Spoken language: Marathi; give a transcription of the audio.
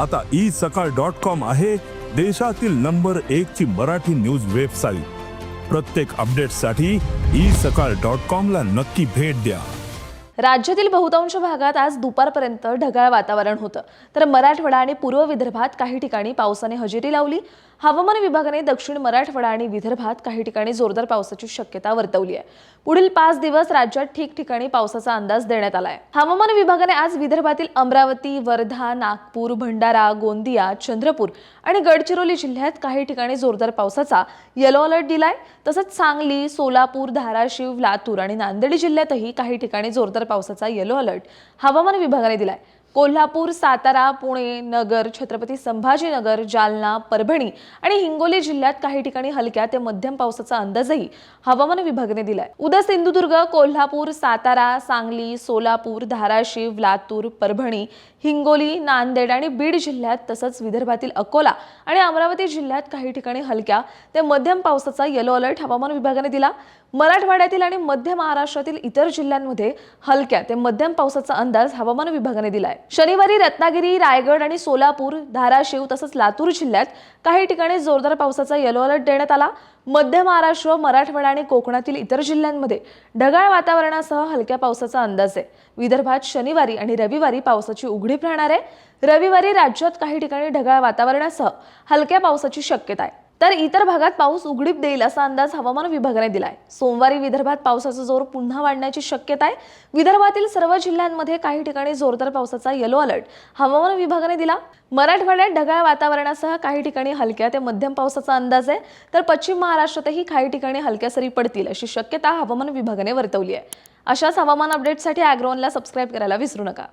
आता ई सकाळ डॉट कॉम आहे देशातील नंबर एक ची मराठी न्यूज वेबसाईट. प्रत्येक अपडेटसाठी ई सकाळ डॉट कॉम ला नक्की भेट द्या. राज्यातील बहुतांश भागात आज दुपारपर्यंत ढगाळ वातावरण होतं. तर मराठवाडा आणि पूर्व विदर्भात काही ठिकाणी पावसाने हजेरी लावली. हवामान विभागाने दक्षिण मराठवाडा आणि विदर्भात काही ठिकाणी जोरदार पावसाची शक्यता वर्तवली आहे. पुढील पाच दिवस राज्यात ठिकठिकाणी पावसाचा अंदाज देण्यात आलाय. हवामान विभागाने आज विदर्भातील अमरावती वर्धा नागपूर भंडारा गोंदिया चंद्रपूर आणि गडचिरोली जिल्ह्यात काही ठिकाणी जोरदार पावसाचा येलो अलर्ट दिलाय. तसंच सांगली सोलापूर धाराशिव लातूर आणि नांदेड जिल्ह्यातही काही ठिकाणी जोरदार पावसाचा येलो अलर्ट हवामान विभागाने दिलाय. कोल्हापूर सातारा पुणे नगर छत्रपती संभाजीनगर जालना परभणी आणि हिंगोली जिल्ह्यात काही ठिकाणी हलक्या ते मध्यम पावसाचा अंदाजही हवामान विभागाने दिलाय. उद्या सिंधुदुर्ग कोल्हापूर सातारा सांगली सोलापूर धाराशिव लातूर परभणी हिंगोली नांदेड आणि बीड जिल्ह्यात तसंच विदर्भातील अकोला आणि अमरावती जिल्ह्यात काही ठिकाणी हलक्या ते मध्यम पावसाचा येलो अलर्ट हवामान विभागाने दिला. मराठवाड्यातील आणि मध्य महाराष्ट्रातील इतर जिल्ह्यांमध्ये हलक्या ते मध्यम पावसाचा अंदाज हवामान विभागाने दिलाय. शनिवारी रत्नागिरी रायगड आणि सोलापूर धाराशिव तसंच लातूर जिल्ह्यात काही ठिकाणी जोरदार पावसाचा येलो अलर्ट देण्यात आला. मध्य महाराष्ट्र मराठवाडा आणि कोकणातील इतर जिल्ह्यांमध्ये ढगाळ वातावरणासह हलक्या पावसाचा अंदाज आहे. विदर्भात शनिवारी आणि रविवारी पावसाची उघडीप राहणार आहे. रविवारी राज्यात काही ठिकाणी ढगाळ वातावरणासह हलक्या पावसाची शक्यता आहे. तर इतर भागात पाऊस उघडीप देईल असा अंदाज हवामान विभागाने दिलाय. सोमवारी विदर्भात पावसाचा जोर पुन्हा वाढण्याची शक्यता आहे. विदर्भातील सर्व जिल्ह्यांमध्ये काही ठिकाणी जोरदार पावसाचा येलो अलर्ट हवामान विभागाने दिला. मराठवाड्यात ढगाळ वातावरणासह काही ठिकाणी हलक्या ते मध्यम पावसाचा अंदाज आहे. तर पश्चिम महाराष्ट्रातही काही ठिकाणी हलक्या सरी पडतील अशी शक्यता हवामान विभागाने वर्तवली आहे. अशाच हवामान अपडेटसाठी अॅग्रोनला सबस्क्राईब करायला विसरू नका.